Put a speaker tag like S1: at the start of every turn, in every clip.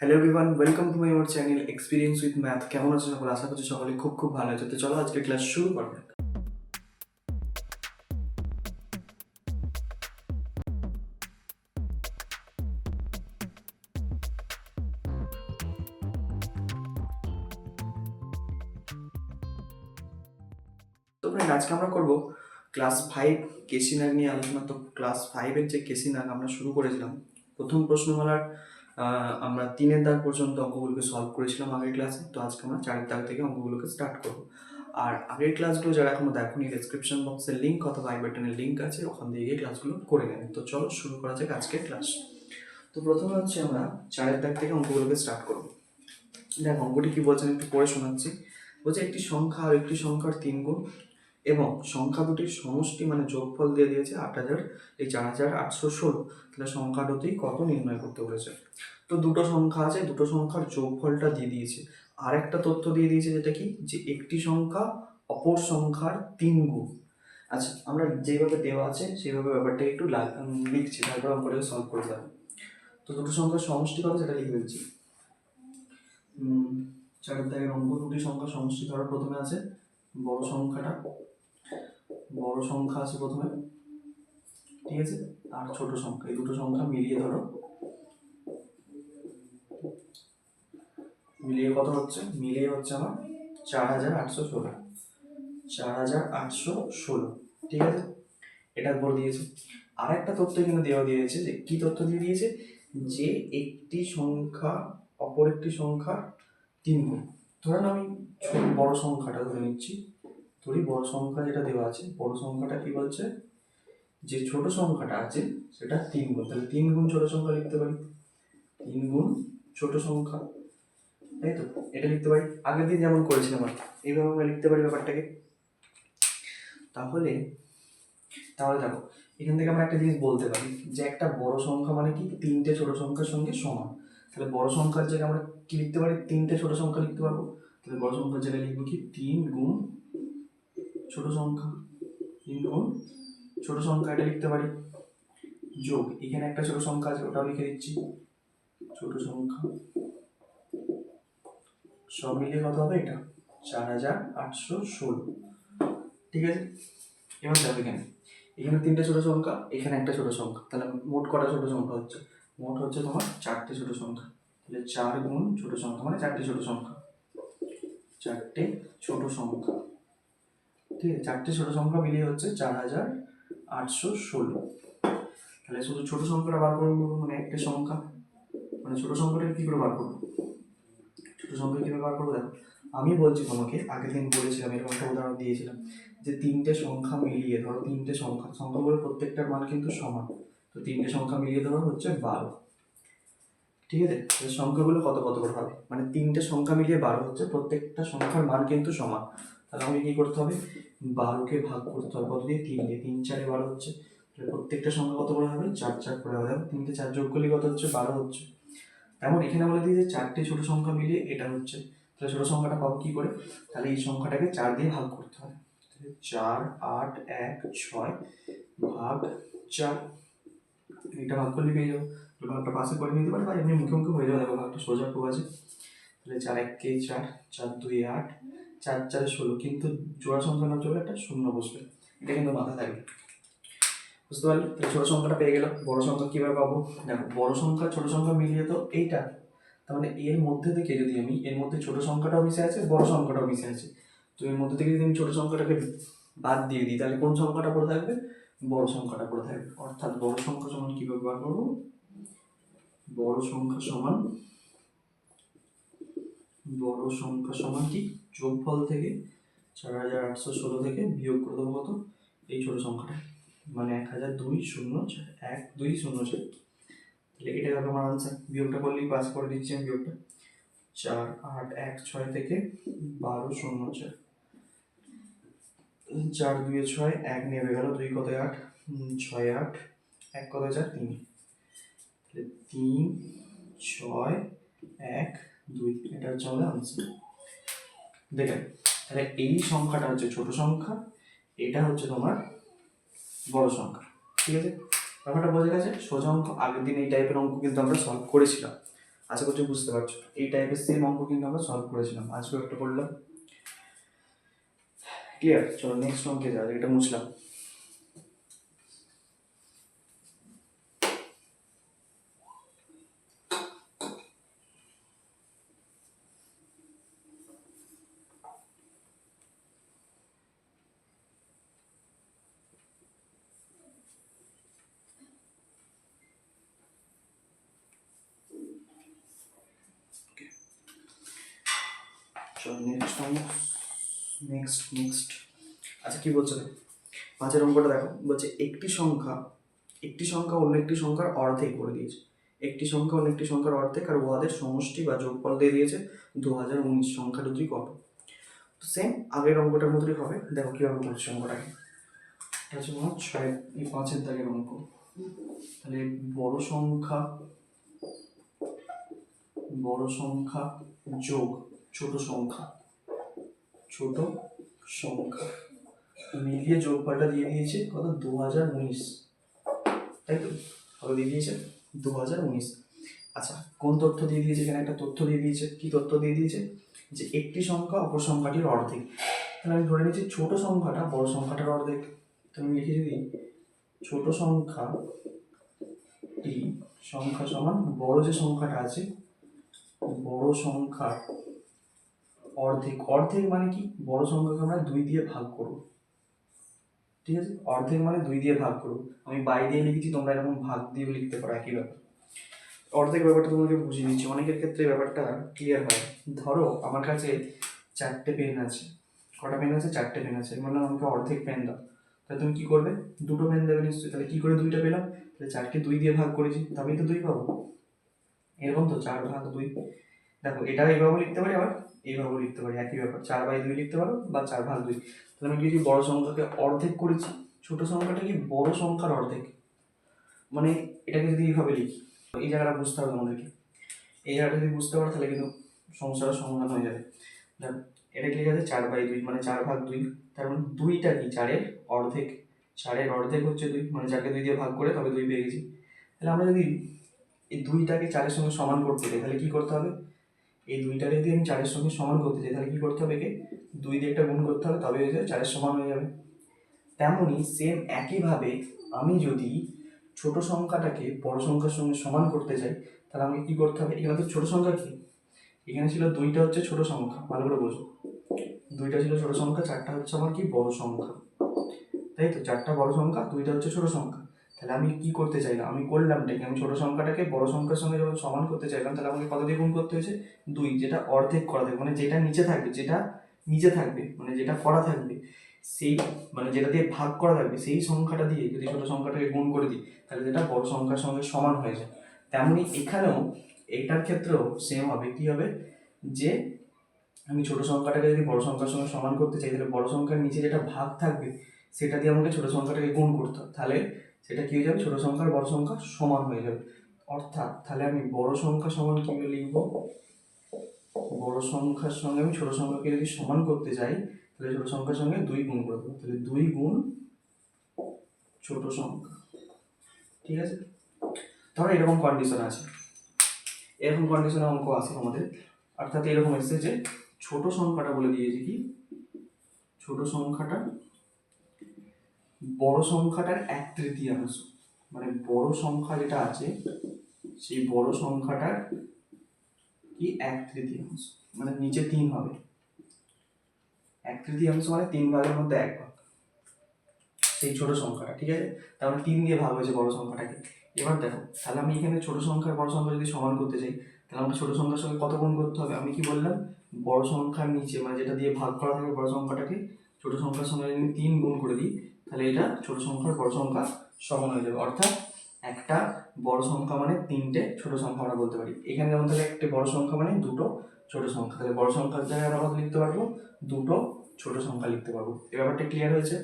S1: Hello everyone welcome to my our channel experience with math কেমন আছো সকলে? আশা করছি সকলে খুব খুব ভালো আছে। তো চলো আজকে ক্লাস শুরু করা যাক। তো ফ্রেন্ড আজকে আমরা করব ক্লাস ফাইভ কেসি নাগ নিয়ে আলোচনা। তো ক্লাস ফাইভের যে কেসি নাগ আমরা শুরু করেছিলাম, প্রথম প্রশ্নমালার আমরা তিনের দাগ পর্যন্ত অঙ্কগুলোকে সলভ করেছিলাম আগের ক্লাসে তো আজকে আমরা চারের দাগ থেকে অঙ্কগুলোকে স্টার্ট করব। আর আগের ক্লাসগুলো যারা এখনও দেখোনি ডেসক্রিপশন বক্সের লিঙ্ক অথবা আই বাটনের লিঙ্ক আছে, ওখান দিয়ে গিয়ে ক্লাসগুলো করে নেবেন তো চলো শুরু করা যাক আজকের ক্লাস তো প্রথমে হচ্ছে আমরা চারের দাগ থেকে অঙ্কগুলোকে স্টার্ট করব। দেখ, অঙ্কটি কি বলছেন একটু পড়ে শোনাচ্ছি। বলছে একটি সংখ্যা আর একটি সংখ্যার তিন গুণ। এবং সংখ্যা দুটির সমষ্টি মানে যোগফল দিয়ে দিয়েছে আট হাজার এই চার হাজার আটশো ষোলো। তাহলে সংখ্যা দুটি কত নির্ণয় করতে বলেছে? তো দুটো সংখ্যা আছে দুটো সংখ্যার যোগফলটা দিয়ে দিয়েছে। আর একটা তথ্য দিয়ে দিয়েছে যেটা কি? যে একটি সংখ্যা অপর সংখ্যার তিন গুণ। আচ্ছা আমরা যেভাবে দেওয়া আছে সেইভাবে ব্যাপারটা একটু লিখছি তারপর অঙ্কটাকে সলভ করে যাবে তো দুটো সংখ্যার সমষ্টি কত? সেটা লিখে উম, চারের দাগের অঙ্ক। দুটি সংখ্যার সমষ্টি ধরো প্রথমে আছে বড় সংখ্যাটা বড় সংখ্যা আছে প্রথমে, ঠিক আছে? আর ছোট সংখ্যা, এই দুটো সংখ্যা মিলিয়ে ধরো। মিলিয়ে কত হচ্ছে? মিলিয়ে হচ্ছে আমার চার হাজার আটশো ষোলো। চার হাজার আটশো ষোলো, ঠিক আছে? এটা বলে দিয়েছে। আর একটা তথ্য এখানে দেওয়া দিয়েছে যে, কি তথ্য দিয়ে দিয়েছে? যে একটি সংখ্যা অপর একটি সংখ্যা তিন গুণ। ধরেন আমি ছোট বড় সংখ্যাটা ধরে নিচ্ছি। ধরি বড় সংখ্যা যেটা দেওয়া আছে, বড় সংখ্যাটা কি বলছে? যে ছোট সংখ্যাটা আছে, সেটা তিন গুণ। তাহলে তিন গুণ ছোট সংখ্যা লিখতে পারি। তিন গুণ ছোট সংখ্যা। তাই তো? এটা লিখতে পারি। আগের দিন যেমন করেছিলাম আর এইভাবে আমরা লিখতে পারি ব্যাপারটাকে। তাহলে তাহলে দেখো, এখান থেকে আমরা একটা জিনিস বলতে পারি, যে একটা বড় সংখ্যা মানে কি? তিনটে ছোট সংখ্যার সঙ্গে সমান। তাহলে বড় সংখ্যার জায়গায় আমরা কি লিখতে পারি? তিনটে ছোট সংখ্যা লিখতে পারব? তাহলে বড় সংখ্যার জায়গায় লিখব কি? তিন গুণ ছোট সংখ্যা গুণ, ছোট সংখ্যা এটা লিখতে পারি, যোগ, এখানে একটা ছোট সংখ্যা আছে, ওটাও লিখে দিচ্ছি, ছোট সংখ্যা, সব মিলিয়ে কত হবে এটা? চার হাজার আটশো ষোলো, ঠিক আছে? এবার দেখো এখানে এখানে তিনটে ছোট সংখ্যা, এখানে একটা ছোট সংখ্যা, তাহলে মোট কটা ছোট সংখ্যা হচ্ছে? মোট হচ্ছে তোমার চারটে ছোট সংখ্যা, তাহলে চার গুণ ছোট সংখ্যা মানে চারটে ছোট সংখ্যা, চারটে ছোট সংখ্যা। ঠিক আছে চারটে ছোট সংখ্যা মিলিয়ে হচ্ছে চার হাজার আটশো ষোলো। তাহলে শুধু ছোট সংখ্যাটা বার করব মানে একটা সংখ্যা। মানে ছোট সংখ্যাটা কী করে বার করব? ছোট সংখ্যা কীভাবে বার করব? দেখো, আমি বলছি তোমাকে আগের দিন বলেছিলাম, এরকম একটা উদাহরণ দিয়েছিলাম, যে তিনটে সংখ্যা মিলিয়ে, ধরো তিনটে সংখ্যা সংখ্যা সংখ্যাগুলো প্রত্যেকটার মান কিন্তু সমান। তো তিনটে সংখ্যা মিলিয়ে ধরো হচ্ছে বারো। ঠিক আছে? সংখ্যাগুলো কত কত করে হবে? মানে তিনটে সংখ্যা মিলিয়ে বারো হচ্ছে, প্রত্যেকটা সংখ্যার মান কিন্তু সমান। তাহলে আমাকে কী করতে হবে? বারোকে ভাগ করতে হবে। কত দিয়ে? তিন দিয়ে। তিন চারে বারো হচ্ছে। প্রত্যেকটা সংখ্যা কত করে হবে? চার চার করে। হবে তিনটে, চার যোগ করলে কত হচ্ছে? বারো হচ্ছে। তেমন এখানে বলে যে চারটে ছোট সংখ্যা মিলিয়ে এটা হচ্ছে। তাহলে ছোট সংখ্যাটা পাবো কি করে? তাহলে এই সংখ্যাটাকে চার দিয়ে ভাগ করতে হবে। চার, আট, এক, ছয় ভাগ চার। এটা ভাগ করলে পেয়ে যাব। ভাগটা পাশে করে নিতে পারে বা এমনি মুখে মুখে হয়ে যাবে। দেখো, ভাগটা সোজা খুব আছে তাহলে চার, এক, কে, চার। চার, দুই, আট। চার, চারে ষোলো, কিন্তু জোড়া সংখ্যা না চলে একটা শূন্য বসবে। এটা কিন্তু মাথা থাকবে। বুঝতে পারলি? তাহলে ছোট সংখ্যাটা পেয়ে গেলাম। বড় সংখ্যা কীভাবে পাবো? দেখো, বড় সংখ্যা, ছোট সংখ্যা মিলিয়ে তো এইটা। তার মানে এর মধ্যে থেকে যদি আমি, এর মধ্যে ছোট সংখ্যাটাও মিশে আছে, বড় সংখ্যাটাও মিশে আছে। তো এর মধ্যে থেকে যদি আমি ছোট সংখ্যাটাকে বাদ দিয়ে দিই, তাহলে কোন সংখ্যাটা পড়ে থাকবে? বড় সংখ্যাটা পড়ে থাকবে। অর্থাৎ বড় সংখ্যা সমান কীভাবে বার করব? বড় সংখ্যা সমান, বড় সংখ্যা সমান কি? যোগফল থেকে চার হাজার আটশো ষোলো থেকে বিয়োগ করে দেবো কত? এই ছোট সংখ্যাটা। মানে এক হাজার দুই শূন্য এক, দুই শূন্য চার। তাহলে এটা হবে আমার আনসার বিয়োগটা করলেই পাস করে দিচ্ছি আমি বিয়োগটা। চার, আট, এক, ছয় থেকে বারো শূন্য চার। চার, দুয়ে ছয়, এক নেমে গেল দুই কত আট? ছয়, আট। এক কত চার? তিন। তিন, ছয়, এক, দুই। এটা হচ্ছে আমাদের আনসার দেখেন, তাহলে এই সংখ্যাটা হচ্ছে ছোট সংখ্যা, এটা হচ্ছে তোমার বড় সংখ্যা, ঠিক আছে? ব্যাপারটা বোঝা গেছে? সোজা অঙ্ক, আগের দিন এই টাইপের অঙ্ক কিন্তু আমরা সলভ করেছিলাম। আশা করছি বুঝতে পারছ। এই টাইপের সেম অঙ্ক কিন্তু আমরা সলভ করেছিলাম। আজকেও একটা করলাম ক্লিয়ার চলো নেক্সট অঙ্কে যাওয়া। এটা মুছলাম। চলো নেক্সট নেক্সট নেক্সট আচ্ছা কি বলছো? পাঁচের অঙ্কটা দেখো। বলছে একটি সংখ্যা একটি সংখ্যা অন্য একটি সংখ্যার অর্ধেক করে দিয়েছে। একটি সংখ্যা অন্য একটি সংখ্যার অর্ধেক আর উহাদের সমষ্টি বা যোগফল দিয়ে দিয়েছে দু হাজার উনিশ। সংখ্যা দুটি কত? তো সেম আগের অঙ্কটার মতোই হবে। দেখো কীভাবে করছে অঙ্কটাকে। এটা হচ্ছে মনে হয় ছয় এই পাঁচের দাগের অঙ্ক। তাহলে বড় সংখ্যা বড় সংখ্যা যোগ ছোট সংখ্যা। ছোট সংখ্যা। মিলিয়ে যোগ যোগফলটা দিয়ে দিয়েছে কত? দু হাজার উনিশ। তাই তো? কত দিয়ে দিয়েছে দু হাজার উনিশ। আচ্ছা কোন তথ্য দিয়ে দিয়েছে? এখানে একটা তথ্য দিয়ে দিয়েছে। কি তথ্য দিয়ে দিয়েছে? যে একটি সংখ্যা, অপর সংখ্যাটির অর্ধেক। তাহলে আমি ধরে নিচ্ছি ছোট সংখ্যাটা বড় সংখ্যাটার অর্ধেক। তো আমি লিখে যদি ছোট সংখ্যা টি সংখ্যা সমান বড় যে সংখ্যাটা আছে, বড় সংখ্যার অর্ধেক অর্ধেক মানে কি? বড় সংখ্যাকে আমরা দুই দিয়ে ভাগ করব। ঠিক আছে? অর্ধেক মানে দুই দিয়ে ভাগ করব। আমি বাই দিয়ে লিখেছি, তোমরা এরকম ভাগ দিয়েও লিখতে পারো, একই ব্যাপার। অর্ধেক ব্যাপারটা তোমাকে বুঝিয়ে দিচ্ছি। অনেকের ক্ষেত্রে ব্যাপারটা ক্লিয়ার হয়। ধরো, আমার কাছে চারটে পেন আছে। কটা পেন আছে? চারটে পেন আছে। মানে আমাকে অর্ধেক পেন দাও। তাহলে তুমি কি করবে? দুটো পেন দেবে নিশ্চয়ই। তাহলে কি করে দুইটা পেলাম? তাহলে চারকে দুই দিয়ে ভাগ করেছি। তবেই তো দুই পাবো। এরকম তো, চার ভাগ দুই। দেখো, এটা এইভাবে লিখতে পারি, আবার এইভাবেও লিখতে পারি, একই ব্যাপার। চার বাই দুই লিখতে পারো বা চার ভাগ দুই। তাহলে আমি কি বড় সংখ্যাকে অর্ধেক করেছি, ছোট সংখ্যাটা কি বড় সংখ্যার অর্ধেক? মানে এটাকে যদি এইভাবে লিখি, এই জায়গাটা বুঝতে হবে আমাদেরকে এই জায়গাটা যদি বুঝতে পারো, তাহলে কিন্তু সমস্যাটা সমাধান হয়ে যাবে। দেখো, এটা কি আছে চার বাই দুই মানে চার ভাগ দুই। তার মানে দুইটা কি? চারের অর্ধেক। চারের অর্ধেক হচ্ছে দুই মানে চারকে দুই দিয়ে ভাগ করে তবে দুই পেয়ে গেছি। তাহলে আমরা যদি এই দুইটাকে চারের সঙ্গে সমান করতে চাই তাহলে কী করতে হবে? এই দুইটাকে যদি আমি চারের সঙ্গে সমান করতে চাই, তাহলে কি করতে হবে একে? দুই দিয়ে একটা গুণ করতে হবে তবে হয়ে চারের সমান হয়ে যাবে। তেমনই সেম একইভাবে আমি যদি ছোট সংখ্যাটাকে বড় সংখ্যার সঙ্গে সমান করতে চাই, তাহলে আমাকে কী করতে হবে? এখানে তো ছোট সংখ্যা কী? এখানে ছিল দুইটা হচ্ছে ছোট সংখ্যা, ভালো করে বোঝো। দুইটা ছিল ছোট সংখ্যা, চারটা হচ্ছে আমার কি? বড় সংখ্যা। তাই তো? চারটা বড় সংখ্যা, দুইটা হচ্ছে ছোট সংখ্যা। তাহলে আমি কি করতে চাইলাম? আমি করলাম কি আমি ছোট সংখ্যাটাকে বড় সংখ্যার সঙ্গে যখন সমান করতে চাইলাম, তাহলে আমাকে কত দিয়ে গুণ করতে হয়েছে? দুই, যেটা অর্ধেক করা থাকবে মানে যেটা নিচে থাকবে, যেটা নিচে থাকবে মানে যেটা করা থাকবে, সেই মানে যেটা দিয়ে ভাগ করা থাকবে, সেই সংখ্যাটা দিয়ে যদি ছোট সংখ্যাটাকে গুণ করে দিই, তাহলে যেটা বড় সংখ্যার সঙ্গে সমান হয়ে যায়। তেমনি এখানেও এটার ক্ষেত্রেও সেম হবে। কি হবে? যে আমি ছোট সংখ্যাটাকে যদি বড় সংখ্যার সঙ্গে সমান করতে চাই, তাহলে বড় সংখ্যার নিচে যেটা ভাগ থাকবে, সেটা দিয়ে আমাকে ছোট সংখ্যাটাকে গুণ করতে হবে। তাহলে সেটা কি হয়ে যাবে? ছোট সংখ্যার বড় সংখ্যা সমান হয়ে যাবে। অর্থাৎ তাহলে আমি বড় সংখ্যা সমান কীভাবে লিখব? বড় সংখ্যার সঙ্গে আমি ছোট সংখ্যাকে যদি সমান করতে চাই, তাহলে ছোট সংখ্যার সঙ্গে দুই গুণ করে দেবো। তাহলে দুই গুণ ছোট সংখ্যা। ঠিক আছে? ধরো এরকম কন্ডিশন আছে। এরকম কন্ডিশনে অঙ্ক আছে আমাদের। অর্থাৎ এরকম এসেছে যে ছোট সংখ্যাটা বলে দিয়েছে কি? ছোট সংখ্যাটা বড় সংখ্যাটার এক তৃতীয়াংশ। মানে বড় সংখ্যা যেটা আছে, সেই বড় সংখ্যাটার কি? এক তৃতীয়াংশ। মানে নিচে তিন হবে। এক তৃতীয়াংশ মানে তিন ভাগের মধ্যে এক ভাগ। সেই ছোট সংখ্যাটা, ঠিক আছে? মানে তিন দিয়ে ভাগ হয়েছে বড় সংখ্যাটাকে। এবার দেখো, তাহলে আমি এখানে ছোট সংখ্যার বড় সংখ্যা যদি সমান করতে চাই, তাহলে আমাকে ছোট সংখ্যার সঙ্গে কত গুণ করতে হবে? আমি কি বললাম? বড় সংখ্যার নিচে মানে যেটা দিয়ে ভাগ করা থাকে বড় সংখ্যাটাকে ছোট সংখ্যার সঙ্গে যদি তিন গুণ করে দিই, তাহলে এটা ছোট সংখ্যার বড় সংখ্যা সমান হয়ে যাবে। অর্থাৎ একটা বড় সংখ্যা মানে তিনটে ছোট সংখ্যা আমরা বলতে পারি। এখানে যেমন তাহলে একটা বড় সংখ্যা মানে দুটো ছোট সংখ্যা। তাহলে বড় সংখ্যার জায়গায় আমরা লিখতে পারব? দুটো ছোট সংখ্যা লিখতে পারব। এই ব্যাপারটা ক্লিয়ার হয়েছে?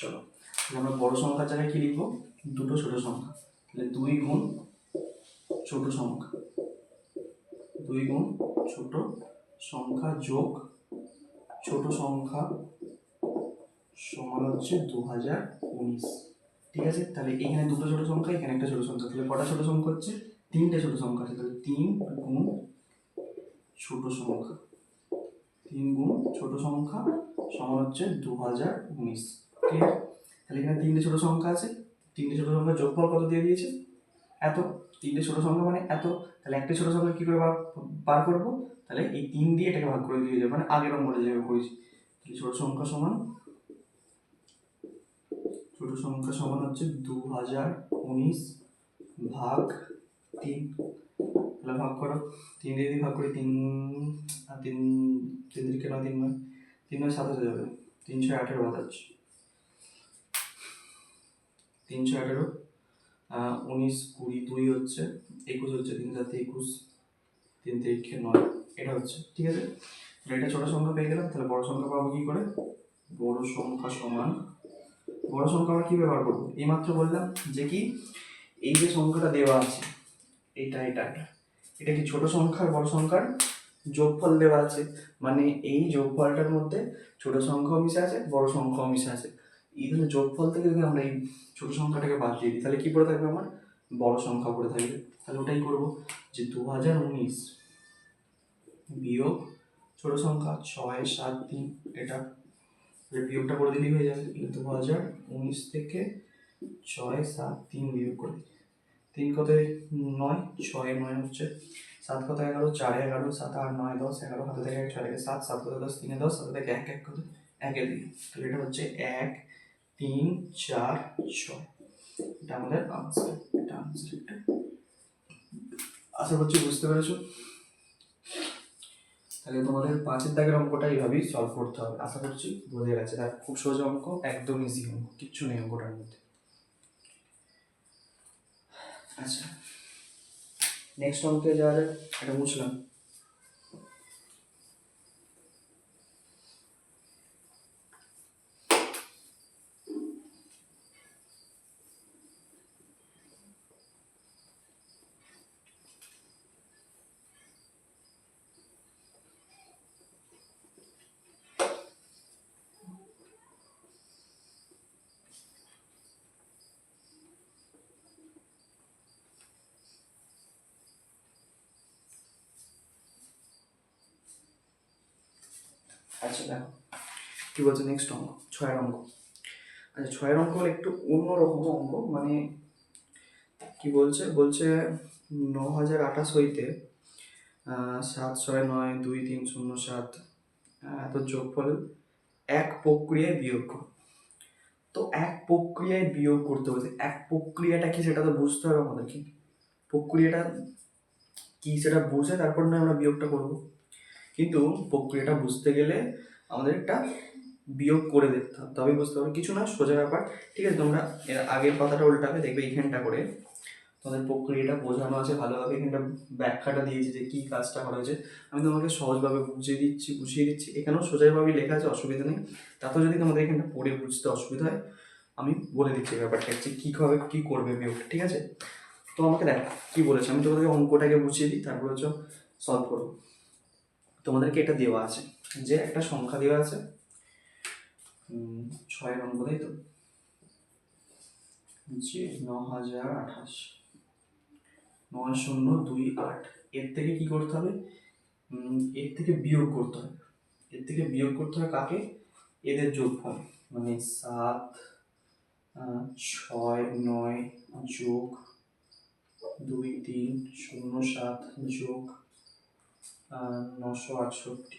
S1: চলো। আমরা বড় সংখ্যার জায়গায় কি লিখব? দুটো ছোট সংখ্যা। তাহলে দুই গুণ ছোট সংখ্যা। দুই গুণ ছোট সংখ্যা যোগ ছোট সংখ্যা সমান হচ্ছে দু হাজার উনিশ। ঠিক আছে? তাহলে এখানে দুটো ছোট সংখ্যা, এখানে একটা ছোট সংখ্যা। তাহলে কটা ছোট সংখ্যা হচ্ছে? তিনটে ছোট সংখ্যা আছে। তাহলে তিন গুণ ছোট সংখ্যা। তিন গুণ ছোট সংখ্যা সমান হচ্ছে দু হাজার উনিশ। ঠিক আছে? তাহলে এখানে তিনটে ছোট সংখ্যা আছে। তিনটে ছোট সংখ্যার যোগফল কত দিয়ে দিয়েছে? এত। তিনটে ছোট সংখ্যা মানে এত। তাহলে একটা ছোট সংখ্যা কী করে বার বার করব? তাহলে এই তিন দিয়ে এটাকে ভাগ করে দিয়ে যাবে মানে আগের অঙ্কটা যেভাবে করেছি। তাহলে ছোট সংখ্যা সমান, ছোট সংখ্যা সমান হচ্ছে দু হাজার উনিশ ভাগ তিন। তাহলে ভাগ করো। তিন দিয়ে ভাগ করি, তিন তিন তিন দিকে নয়, তিন নয় তিন নয় সাত যাবে। তিনশো আঠেরো বাতাচ্ছে তিনশো আঠেরো উনিশ কুড়ি দুই হচ্ছে, একুশ হচ্ছে, তিন সাথে একুশ, তিন তিরিখে নয়, এটা হচ্ছে, ঠিক আছে? তাহলে এটা ছোট সংখ্যা পেয়ে গেলাম, তাহলে বড় সংখ্যা পাবো কি করে? বড় সংখ্যা সমান, বড় সংখ্যা আমরা কি ব্যবহার করব? এইমাত্র বললাম যে কি, এই যে সংখ্যাটা দেওয়া আছে, এটা এটা এটা এটা কি ছোট সংখ্যার বড় সংখ্যার যোগফল দেওয়া আছে? মানে এই যোগফলটার মধ্যে ছোট সংখ্যাও মিশে আছে, বড় সংখ্যাও মিশে আছে। ধরনের যোগফল থেকে যদি আমরা এই ছোট সংখ্যাটাকে বাদ দিয়ে দিই, তাহলে কী পড়ে থাকবে আমার? বড় সংখ্যা পড়ে থাকবে। তাহলে ওটাই করব যে দু হাজার উনিশ বিয়োগ ছোট সংখ্যা ছয় সাত তিন, এটা বিয়োগটা করে দিলেই হয়ে যাবে। দু হাজার উনিশ থেকে ছয় সাত তিন বিয়োগ করে তিন কত নয়, ছয় নয় হচ্ছে সাত কত এগারো? চার এগারো, সাত আট নয় দশ, এগারো হাতে থেকে এক ছয় সাত সাত কত দশ? তিনে দশ, সাত থেকে এক এক কত? একে দিই তাহলে এটা হচ্ছে এক তিন, চার, ছয়। এটা আমাদের আনসার এটা আনসার এটা। আশা করছি বুঝতে পেরেছ। তাহলে তোমাদের পাঁচের দাগের অঙ্কটা এইভাবেই সলভ করতে হবে। আশা করছি বোঝা গেছে। তার খুব সহজ অঙ্ক, একদম ইজি অঙ্ক, কিচ্ছু নেই অঙ্কটার মধ্যে। আচ্ছা নেক্সট অঙ্কে যাওয়া যাক। এটা বুঝলাম। আচ্ছা দেখো। কি বলছে নেক্সট অঙ্ক? ছয়ের অঙ্ক। আচ্ছা ছয়ের অঙ্ক হলো একটু অন্যরকম অঙ্ক মানে কি বলছে? বলছে, ন হাজার আঠাশ হইতে সাত ছয় নয় দুই তিন শূন্য সাত এত যোগফল এক প্রক্রিয়ায় বিয়োগ তো এক প্রক্রিয়ায় বিয়োগ করতে বলছে। এক প্রক্রিয়াটা কি সেটা তো বুঝতে হবে আমাদেরকে। প্রক্রিয়াটা কি সেটা বুঝে তারপর না আমরা বিয়োগটা করব। কিন্তু প্রক্রিয়াটা বুঝতে গেলে আমাদের একটা বিয়োগ করে দেখতে হবে। তবেই বুঝতে হবে কিছু না, সোজা ব্যাপার। ঠিক আছে, তোমরা এর আগের পাতাটা উল্টাবে, দেখবে এইখানটা করে। তোমাদের প্রক্রিয়াটা বোঝানো আছে ভালোভাবে। এখানটা ব্যাখ্যাটা দিয়েছে যে কী কাজটা করা হয়েছে। আমি তোমাকে সহজভাবে বুঝিয়ে দিচ্ছি বুঝিয়ে দিচ্ছি। এখানেও সোজাভাবে লেখা আছে, অসুবিধা নেই। তাতেও যদি তোমাদের এখানটা পড়ে বুঝতে অসুবিধা হয়, আমি বলে দিচ্ছি ব্যাপারটা হচ্ছে কীভাবে কী করবে বিয়োগটা। ঠিক আছে? তো আমাকে দেখ, কী বলেছে? আমি তোমাদেরকে অঙ্কটাকে বুঝিয়ে দিই, তারপর হচ্ছে সলভ করব। তোমাদেরকে এটা দেওয়া আছে যে একটা সংখ্যা দেওয়া আছে। ছয়ের অঙ্ক, তাই তো? যে ন হাজার আঠাশ। নয় শূন্য দুই আট। এর থেকে কি করতে হবে? এর থেকে বিয়োগ করতে হবে। এর থেকে বিয়োগ করতে হবে কাকে? এদের যোগফল। মানে সাত ছয়, নয় যোগ দুই, তিন, শূন্য, সাত যোগ নশো আটষট্টি।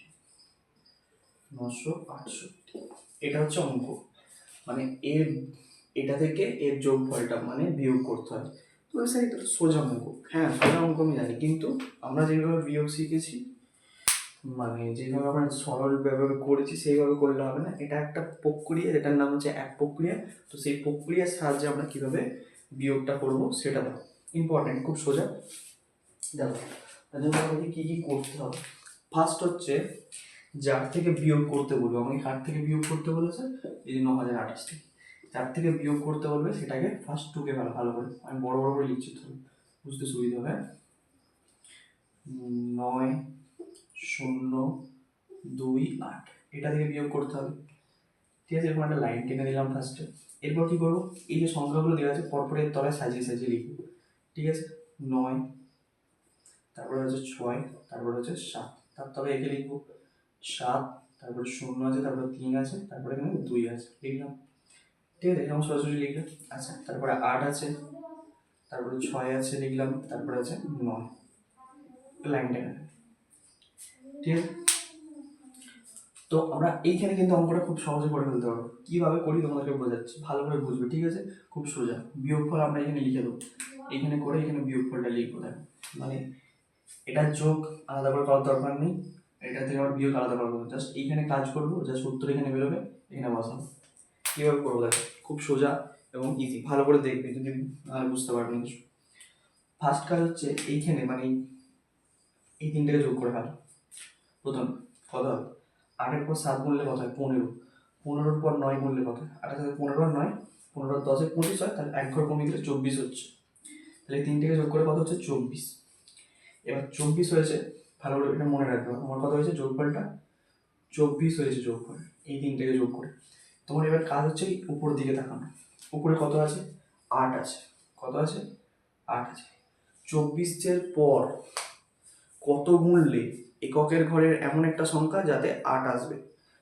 S1: নশো আটষট্টি। এটা হচ্ছে অঙ্ক। মানে এর, এটা থেকে এর যোগফলটা মানে বিয়োগ করতে হয়। তো স্যার এটা সোজা অঙ্ক। হ্যাঁ সোজা অঙ্ক আমি জানি, কিন্তু আমরা যেভাবে বিয়োগ শিখেছি মানে যেভাবে আমরা সরল ব্যবহার করেছি, সেইভাবে করলে হবে না। এটা একটা প্রক্রিয়া, যেটার নাম হচ্ছে এক প্রক্রিয়া। তো সেই প্রক্রিয়ার সাহায্যে আমরা কীভাবে বিয়োগটা করব, সেটা দাও ইম্পর্টেন্ট খুব সোজা। দেখো তার জন্য আমাদের কী কী করতে হবে? ফার্স্ট হচ্ছে যার থেকে বিয়োগ করতে বলবে। আমাকে কার থেকে বিয়োগ করতে বলেছে? এই ন হাজার আঠাশ থেকে। যার থেকে বিয়োগ করতে বলবে সেটাকে ফার্স্ট টুকে ভালো ভালো করে। আমি বড় বড় করে লিখছি তো বুঝতে সুবিধা হবে। নয়, শূন্য, দুই, আট। এটা থেকে বিয়োগ করতে হবে। ঠিক আছে, এরকম একটা লাইন টেনে দিলাম ফার্স্টে এরপর কি করব? এই যে সংখ্যাগুলো দেওয়া আছে, পরপর এর তলায় সাজিয়ে সাজিয়ে লিখব। ঠিক আছে? নয় তারপরে হচ্ছে ছয়, তারপরে হচ্ছে সাত। তার তবে একে লিখব সাত, তারপরে শূন্য আছে, তারপরে তিন আছে, তারপরে এখানে দুই আছে। লিখলাম। ঠিক আছে, এরকম সরাসরি লিখলাম আচ্ছা তারপরে আট আছে, তারপরে ছয় আছে, লিখলাম। তারপরে আছে নয়। লাইনটা ঠিক আছে? তো আমরা এইখানে কিন্তু অঙ্কটা খুব সহজে করে ফেলতে পারব। কীভাবে করি তোমাদেরকে বোঝাচ্ছি। ভালো করে বুঝবে, ঠিক আছে? খুব সোজা। বিয়োগফল আমরা এখানে লিখে দেবো। এখানে করে এখানে বিয়োগফলটা লিখব, দেখো। মানে এটা যোগ আলাদা করে করার দরকার নেই। এটা থেকে আবার বিয়োগ আলাদা করব। জাস্ট এইখানে কাজ করব জাস্ট উত্তর এখানে বেরোবে, এখানে বসাবো। কীভাবে করব দেখো, খুব সোজা এবং ইজি ভালো করে দেখবে নাহলে বুঝতে পারবে কিছু। ফার্স্ট কাজ হচ্ছে এইখানে মানে এই- তিনটাকে যোগ করে ফেলো। প্রথম, কত হবে? আটের পর সাত গুনলে কত হয়? পনেরো। পনেরোর পর নয় গুনলে কত হয়? আটের সাথে পনেরো নয় পনেরো দশে পঁচিশ হয়, তাহলে এক ঘর কমিয়ে দিলে চব্বিশ হচ্ছে। তাহলে তিনটাকে যোগ করে কত হচ্ছে? চব্বিশ। এবার চব্বিশ হয়েছে, ভালো করে এটা মনে রাখবে। আমার কথা হয়েছে যোগফলটা চব্বিশ হয়েছে যোগফল, এই তিনটাকে যোগ করে। তোমার এবার কাজ হচ্ছে এই উপরের দিকে তাকানো। উপরে কত আছে? আট আছে। কত আছে? আট আছে। চব্বিশের পর কত গুনলে এককের ঘরের এমন একটা সংখ্যা যাতে আট আসবে?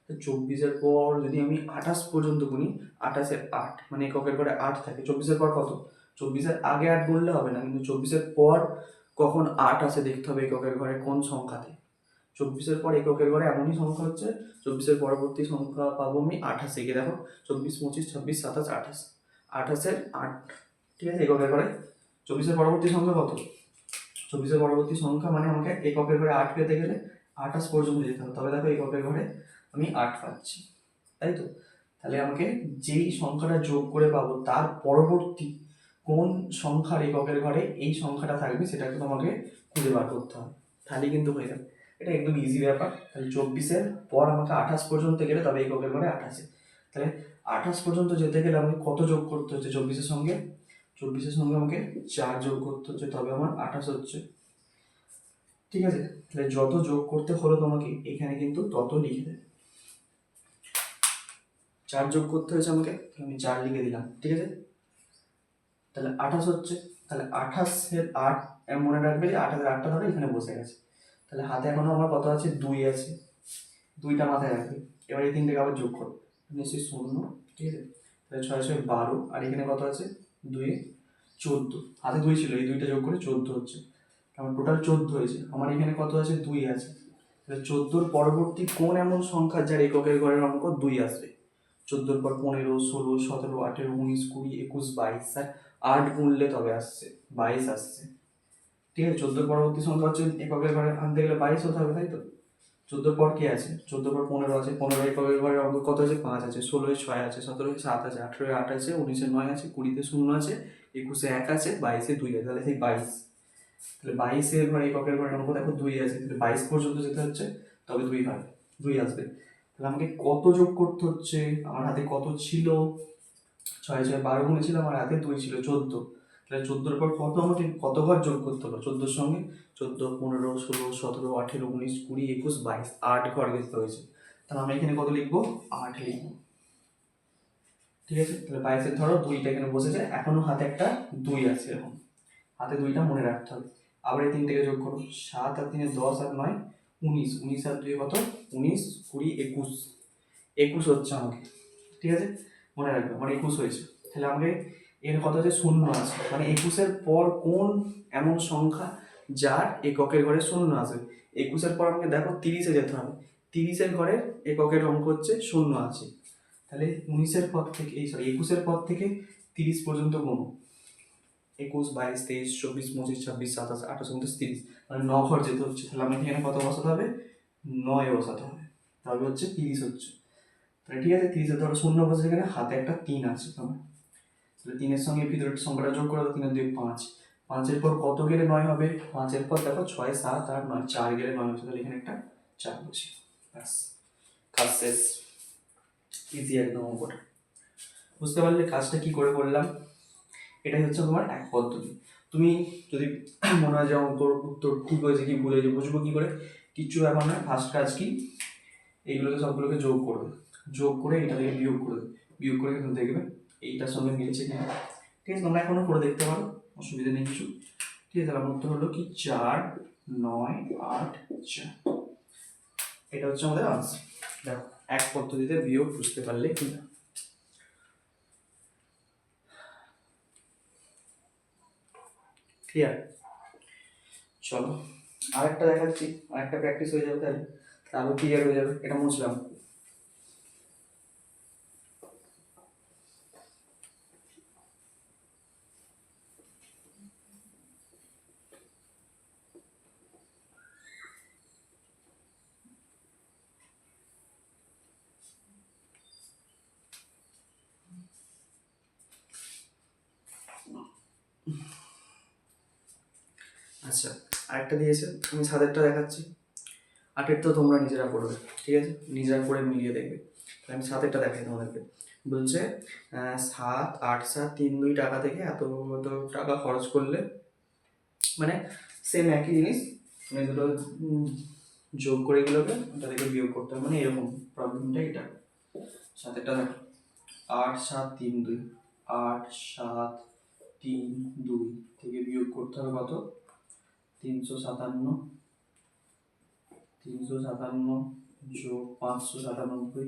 S1: চব্বিশের পর যদি আমি আঠাশ পর্যন্ত গুনি আঠাশের আট মানে এককের ঘরে আট থাকে, চব্বিশের পর কত? চব্বিশের আগে আট গুনলে হবে না, কিন্তু চব্বিশের পর কখন আট আছে দেখতে হবে এককের ঘরে কোন সংখ্যাতে। চব্বিশের পর এককের ঘরে এমনই সংখ্যা হচ্ছে, চব্বিশের পরবর্তী সংখ্যা পাবো আমি আঠাশ। এগিয়ে দেখো, চব্বিশ, পঁচিশ, ছাব্বিশ, সাতাশ, আঠাশ। আঠাশের আট, ঠিক আছে, এককের ঘরে। চব্বিশের পরবর্তী সংখ্যা কত? চব্বিশের পরবর্তী সংখ্যা মানে আমাকে এককের ঘরে আট পেতে গেলে আঠাশ পর্যন্ত যেতে হবে। তবে দেখো এককের ঘরে আমি আট পাচ্ছি, তাই তো? তাহলে আমাকে যেই সংখ্যাটা যোগ করে পাবো তার পরবর্তী কোন সংখ্যার এককের ঘরে এই সংখ্যাটা থাকবে সেটা সেটাকে তোমাকে খুঁজে বার করতে হবে। তাহলে কিন্তু হয়ে যাবে। এটা একদম ইজি ব্যাপার। তাহলে চব্বিশের পর আমাকে আঠাশ পর্যন্ত গেলে তবে এককের ঘরে আঠাশে। তাহলে আঠাশ পর্যন্ত যেতে গেলে আমাকে কত যোগ করতে হচ্ছে চব্বিশের সঙ্গে? চব্বিশের সঙ্গে আমাকে চার যোগ করতে হচ্ছে, তবে আমার আঠাশ হচ্ছে। ঠিক আছে? তাহলে যত যোগ করতে হলো তোমাকে, এখানে কিন্তু তত লিখে দেবে। চার যোগ করতে হয়েছে আমাকে আমি চার লিখে দিলাম। ঠিক আছে? তাহলে আঠাশ হচ্ছে, তাহলে আঠাশের আট মনে রাখবে যে আঠাশের আটটা ধরে এখানে বসে গেছে। তাহলে হাতে এখনও আমার কত আছে? দুই আছে। দুইটা মাথায় রাখবে। এবার এই তিনটাকে আবার যোগ করো। নিশ্চয়ই শূন্য, ঠিক আছে? তাহলে ছয় ছয়, বারো। আর এখানে কত আছে? দুই, চোদ্দ। হাতে দুই ছিল, এই দুইটা যোগ করে চোদ্দ হচ্ছে। আমার টোটাল চোদ্দ হয়েছে। আমার এখানে কত আছে? দুই আছে। তাহলে চোদ্দোর পরবর্তী কোন এমন সংখ্যা যার এককের ঘরের অঙ্ক দুই আসবে? চোদ্দোর পর পনেরো, ষোলো, সতেরো, আঠেরো, উনিশ, কুড়ি, একুশ, বাইশ আর আট গুনলে তবে আসছে, বাইশ আসছে। ঠিক আছে, চোদ্দোর পরবর্তী সংখ্যা হচ্ছে এককের ঘরে আনতে গেলে বাইশ হতে হবে, তাই তো? চোদ্দোর পর কি আছে? চোদ্দোর পর পনেরো আছে, পনেরো এককের ঘরের অঙ্ক কত আছে পাঁচ আছে ষোলোয় ছয় আছে সতেরোয় সাত আছে আঠেরোয় আট আছে, উনিশে নয় আছে, কুড়িতে শূন্য আছে, একুশে এক আছে, বাইশে দুই আছে, তাহলে সেই বাইশ। তাহলে বাইশের ঘরে এককের ঘরে অঙ্ক দেখো, দুই আছে, তাহলে বাইশ পর্যন্ত যেতে হচ্ছে, তবে দুই হবে দুই আসবে। তাহলে আমাকে কত যোগ করতে হচ্ছে? আমার হাতে কত ছিল? ছয় ছয় বারো গুণে ছিল, আমার হাতে দুই ছিল, চোদ্দ। তাহলে চোদ্দোর পর কত আমাকে, কত ঘর যোগ করতে হলো? চোদ্দোর সঙ্গে? চোদ্দ, পনেরো, ষোলো, সতেরো, আঠেরো, উনিশ, কুড়ি, একুশ, বাইশ, আট ঘর যেতে হয়েছে। তাহলে আমি এখানে কত লিখব? আট লিখব। ঠিক আছে? তাহলে বাইশের ধরো, দুইটা এখানে বসেছে, এখনও হাতে একটা দুই আছে এরকম হাতে দুইটা মনে রাখতে হবে। আবার এই তিনটাকে যোগ করো। সাত আর তিনে দশ আর নয়, উনিশ। উনিশ আর দুই কত? উনিশ, কুড়ি, একুশ। একুশ হচ্ছে আমাকে। ঠিক আছে? মনে রাখবে আমার একুশ হয়েছে। তাহলে আমাকে এর কত হচ্ছে শূন্য আছে মানে একুশের পর কোন এমন সংখ্যা যার এককের ঘরে শূন্য আসবে একুশের পর আমাকে দেখো তিরিশে যেতে হবে। তিরিশের ঘরে এককের অঙ্ক হচ্ছে শূন্য আছে। তাহলে উনিশের পর থেকে, এই সরি একুশের পর থেকে তিরিশ পর্যন্ত গুনো একুশ, বাইশ, তেইশ, চব্বিশ, পঁচিশ, ছাব্বিশ, সাতাশ, আঠাশ, উনত্রিশ, তিরিশ। মানে ন ঘর যেতে হচ্ছে, তাহলে আমাকে এখানে কত বসাতে হবে? নয় বসাতে হবে। তাহলে হচ্ছে তিরিশ হচ্ছে। তাহলে ঠিক আছে তিরিশের ধরো শূন্য বসে এখানে হাতে একটা তিন আছে তোমার। তাহলে তিনের সঙ্গে ভিতরে সংখ্যাটা যোগ করে দাও, তিনের দুই পাঁচ। পাঁচের পর কত গেলে নয় হবে? পাঁচের পর দেখো ছয় সাত আট নয় চার গেলে নয় হচ্ছে তাহলে এখানে একটা চার বসি। ব্যাস। কাজ শেষ। ইজি একদম অঙ্কটা বুঝতে পারলে কাজটা কি করে করলাম? এটাই হচ্ছে তোমার এক পদ্ধতি। তুমি যদি মনে হয় যে অঙ্কর উত্তর ঠিক হয়েছে কি ভুল হয়েছে বুঝব কি করে? কিচ্ছু ব্যাপার নয় ফার্স্ট কাজ কি? এইগুলোকে সবগুলোকে যোগ করবে যোগ করে এটা থেকে বিয়োগ করবে বিয়োগ করে কিন্তু দেখবে এইটার সঙ্গে মিলছে কিনা। ঠিক আছে, তোমরা এখনও করে দেখতে পারো, অসুবিধা নেই কিছু। ঠিক আছে, তাহলে উত্তর হলো কি, চার, নয়, আট, চার। এটা হচ্ছে আমাদের আনসার দেখো, এক পদ্ধতিতে বিয়োগ বুঝতে পারলে কিনা। ক্লিয়ার চলো, আরেকটা দেখাচ্ছি, আরেকটা প্র্যাকটিস হয়ে যাবে তাহলে। তারপর ক্লিয়ার হয়ে যাবে, এটা মুছলাম। আচ্ছা আরেকটা দিয়েছে, আমি সাতেরটা দেখাচ্ছি। আটের তো তোমরা নিজেরা করবে ঠিক আছে? নিজেরা করে মিলিয়ে দেখবে। তাহলে আমি সাতেরটা দেখাই তোমাদেরকে। বলছে সাত, আট, সাত, তিন, দুই টাকা থেকে এত টাকা খরচ করলে মানে সেম একই জিনিস মানে দুটো যোগ করে এগুলোকে ওটা থেকে বিয়োগ করতে হবে মানে এরকম প্রবলেমটা এটা। সাতেরটা দেখো, আট, সাত, তিন, দুই, আট, সাত, তিন, দুই থেকে বিয়োগ করতে হবে কত? তিনশো সাতান্ন তিনশো সাতান্ন যোগ পাঁচশো সাতানব্বই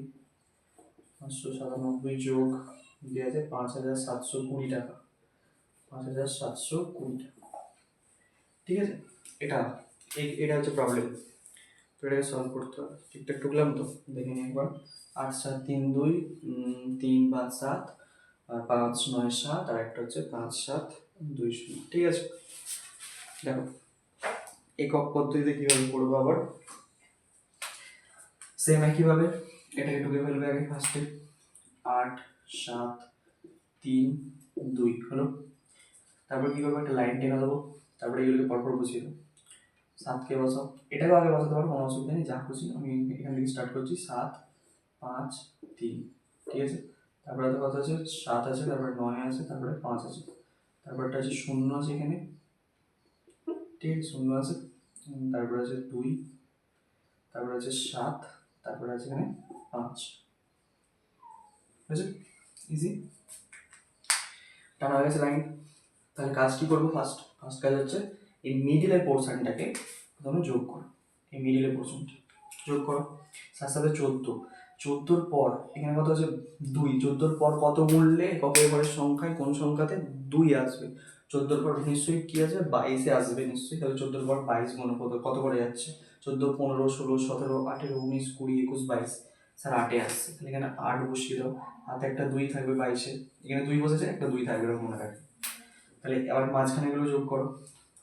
S1: পাঁচশো সাতানব্বই যোগ দিয়ে আছে পাঁচ হাজার সাতশো কুড়ি টাকা, পাঁচ হাজার সাতশো কুড়ি টাকা। ঠিক আছে? এটা এটা হচ্ছে প্রবলেম তো এটাকে সলভ করতে হবে। ঠিকঠাক টুকলাম তো? দেখে নিই একবার। আট সাত তিন দুই তিন পাঁচ সাত, আর পাঁচ নয় সাত, আর একটা হচ্ছে পাঁচ সাত দুই শূন্য। ঠিক আছে? দেখো। একক পদ্ধতিতে কীভাবে করব আবার? সেম একইভাবে, এটাকে ঢুকে ফেলবে আগে ফার্স্টে আট, সাত, তিন, দুই, হলো? তারপর কী করব? একটা লাইন টেনে দেবো। তারপরে এগুলোকে পরপর বসিয়ে দেবো। সাতকে বসাও। এটাকেও আগে বসাতে পারো, কোনো অসুবিধা নেই, যা খুশি। আমি এখান থেকে স্টার্ট করছি। সাত, পাঁচ, তিন, ঠিক আছে? তারপরে তো কত আছে? সাত আছে, তারপরে নয় আছে, তারপরে পাঁচ আছে। তারপরটা আছে শূন্য আছে এখানে। ঠিক আছে শূন্য আছে। তারপরে আছে দুই, তারপরে আছে সাত, তারপরে আছে এখানে পাঁচ। বুঝেছ ইজি টানা গেছে লাইন তাহলে কাজ কি করব ফার্স্ট ফার্স্ট কাজ হচ্ছে এই মিডিলের পোর্শনটাকে প্রথমে যোগ করো। এই মিডিলের পোর্শনটা যোগ করো। সাথে সাথে চোদ্দ। চোদ্দোর পর এখানে কত আছে? দুই। চোদ্দোর পর কত মূল্যে একক এবারের সংখ্যায়, কোন সংখ্যাতে দুই আসবে? চোদ্দোর পর নিশ্চয়ই কি আছে? বাইশে আসবে নিশ্চয়ই। তাহলে চোদ্দোর পর বাইশ মনে কত কত করে যাচ্ছে? চোদ্দ, পনেরো, ষোলো, সতেরো, আঠেরো, উনিশ, কুড়ি, একুশ, বাইশ। স্যার, আটে আসছে। তাহলে এখানে আট বসিয়ে দাও। হাতে একটা দুই থাকবে বাইশে। এখানে দুই বসেছে, একটা দুই থাকবে, এরকম মনে রাখবে। তাহলে এবার মাঝখানে এগুলো যোগ করো।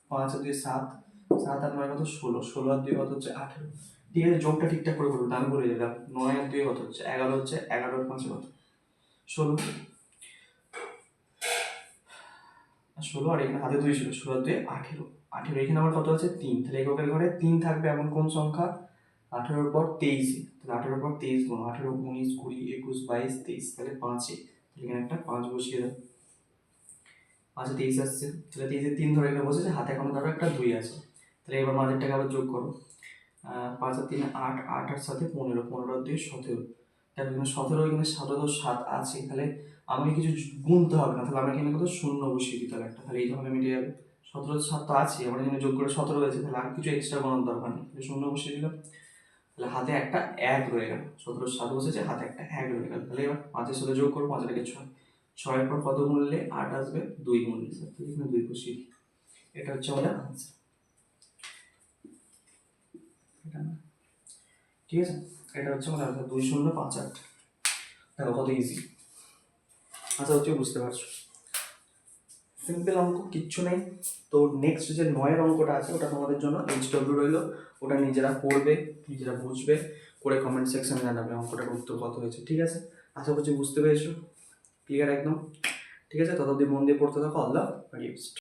S1: পাঁচ আর দুই সাত। সাত আর নয় কত? ষোলো। ষোলো আর দুই কত হচ্ছে? আঠেরো। ঠিক আছে, যোগটা ঠিকঠাক করে করব আমি বলে দিলাম। নয় আর দুই কত হচ্ছে? এগারো হচ্ছে, এগারো আর পাঁচে কত? ষোলো আর ষোলো আর এখানে হাতে দুই ছিল ষোলো দুই, আঠেরো। আঠেরো, এখানে আমার কত আছে? তিন। তাহলে এককের ঘরে তিন থাকবে এমন কোন সংখ্যা? আঠেরোর পর তেইশে তাহলে আঠেরোর পর তেইশ গুণ আঠেরো উনিশ, কুড়ি, একুশ, বাইশ, তেইশ, তাহলে পাঁচে তাহলে এখানে একটা পাঁচ বসিয়ে দাও। পাঁচে তেইশ আসছে। তাহলে তেইশে তিন ধরে এখানে বসেছে, হাতে এখন ধরো একটা দুই আছে। তাহলে এবার মাঝের টাকা আবার যোগ করো। পাঁচ আর তিন আট আট আর সাথে পনেরো পনেরো দুই সতেরো। তাহলে সতেরো এখানে সতেরো সাত আছে। তাহলে আমাকে কিছু গুনতে হবে না, তাহলে আমরা এখানে কত শূন্য বসিয়ে দিতে হবে একটা, তাহলে এই যখন মিটে যাবে। সতেরো, সাত তো আছে আমরা এখানে যোগ করে সতেরো হয়েছে, তাহলে আর কিছু এক্সট্রা বানানোর দরকার নেই। শূন্য বসিয়ে দিলাম। তাহলে হাতে একটা এক রয়ে গেল। সতেরো, সাত বসেছে, হাতে একটা এক রয়ে গেল। তাহলে এবার পাঁচের সাথে যোগ করব পাঁচ থেকে ছয়। ছয়ের পর কত মূল্যে আট আসবে, দুই মূল্যে তাহলে এখানে দুই বসিয়ে দিই। এটা হচ্ছে আমাদের আনসার এটা ঠিক আছে? এটা হচ্ছে আমাদের দুই শূন্য, পাঁচ আট। দেখো কত ইজি আশা হচ্ছে বুঝতে পারছ। সিম্পল অঙ্ক, কিচ্ছু নেই। তো নেক্সট যে নয়ের অঙ্কটা আছে, ওটা তোমাদের জন্য এইচ ডব্লিউ রইল। ওটা নিজেরা পড়বে, নিজেরা বুঝবে, করে কমেন্ট সেকশনে জানাবে অঙ্কটার উত্তর কত হয়েছে, ঠিক আছে? আশা করছি বুঝতে পেরেছ। ক্লিয়ার একদম? ঠিক আছে? ততদিন মন দিয়ে পড়তে থাকো। আল্লাহ বেস্ট